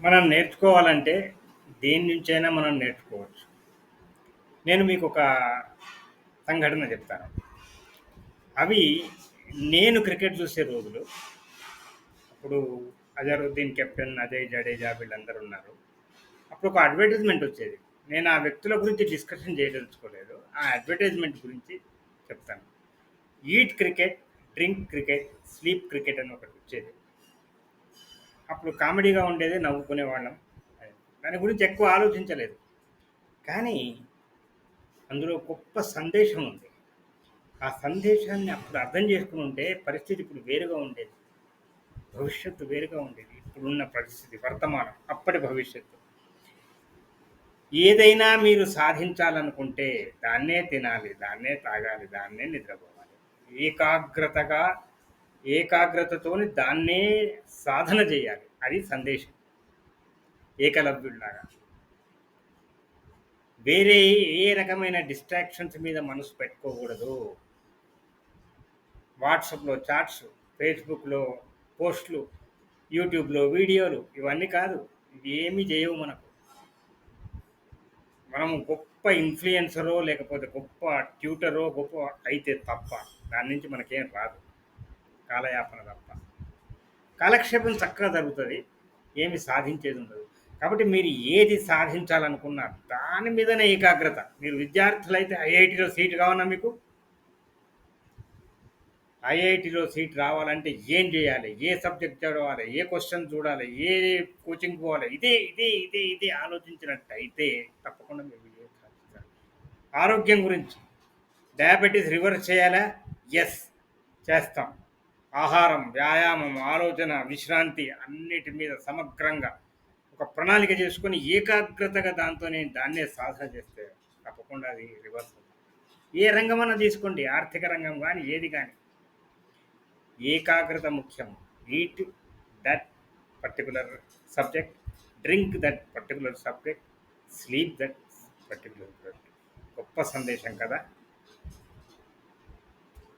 మనం నేర్చుకోవాలంటే దేని నుంచైనా మనం నేర్చుకోవచ్చు. నేను మీకు ఒక సంఘటన చెప్తాను. అవి నేను క్రికెట్ చూసే రోజులు. అప్పుడు అజరుద్దీన్ కెప్టెన్ అజయ్ జడేజా వీళ్ళందరూ ఉన్నారు. అప్పుడు ఒక అడ్వర్టైజ్మెంట్ వచ్చేది. నేను ఆ వ్యక్తుల గురించి డిస్కషన్ చేయదలుచుకోలేదు. ఆ అడ్వర్టైజ్మెంట్ గురించి చెప్తాను. Eat cricket drink cricket sleep cricket అని ఒకటి వచ్చేది. అప్పుడు కామెడీగా ఉండేది నవ్వుకునే వాళ్ళం దాని గురించి ఎక్కువ ఆలోచించలేదు. కానీ అందులో గొప్ప సందేశం ఉంది. ఆ సందేశాన్ని అప్పుడు అర్థం చేసుకుని ఉంటే పరిస్థితి ఇప్పుడు వేరుగా ఉండేది. భవిష్యత్తు వేరుగా ఉండేది. ఇప్పుడున్న పరిస్థితి వర్తమానం అప్పటి భవిష్యత్తు. ఏదైనా మీరు సాధించాలనుకుంటే దాన్నే తినాలి దాన్నే తాగాలి దాన్నే నిద్రపోవాలి. ఏకాగ్రతగా ఏకాగ్రతతోని దాన్నే సాధన చేయాలి. అది సందేశం. ఏకలవ్యుడిలాగా వేరే ఏ రకమైన డిస్ట్రాక్షన్స్ మీద మనసు పెట్టుకోకూడదు. వాట్సాప్లో చాట్స్ ఫేస్బుక్లో పోస్టులు యూట్యూబ్లో వీడియోలు ఇవన్నీ కాదు. ఇవి ఏమీ చేయవు మనకు. మనం గొప్ప ఇన్ఫ్లుయెన్సరో లేకపోతే గొప్ప ట్యూటరో గొప్ప అయితే తప్ప దాని నుంచి మనకేం రాదు. కాలయాపన తప్ప. కాలక్షేపం చక్కగా జరుగుతుంది ఏమి సాధించేది ఉండదు. కాబట్టి మీరు ఏది సాధించాలనుకున్నా దాని మీదనే ఏకాగ్రత. మీరు విద్యార్థులు అయితే ఐఐటిలో సీట్ కావనా మీకు? ఐఐటిలో సీట్ రావాలంటే ఏం చేయాలి? ఏ సబ్జెక్ట్ చదవాలి? ఏ క్వశ్చన్ చూడాలి? ఏ కోచింగ్ పోవాలి? ఇదే ఇదే ఇదే ఇదే ఆలోచించినట్టయితే తప్పకుండా మీరు విజయం సాధించాలి ఆరోగ్యం గురించి. డయాబెటీస్ రివర్స్ చేయాలా? ఎస్ చేస్తాం. ఆహారం వ్యాయామం ఆలోచన విశ్రాంతి అన్నిటి మీద సమగ్రంగా ఒక ప్రణాళిక చేసుకొని ఏకాగ్రతగా దాంతో దాన్నే సాధన చేస్తే తప్పకుండా అది రివర్స్ ఏ రంగమన్నా తీసుకోండి ఆర్థిక రంగం కానీ ఏది కానీ ఏకాగ్రత ముఖ్యం. Eat that particular subject drink that particular subject sleep that particular గొప్ప సందేశం కదా.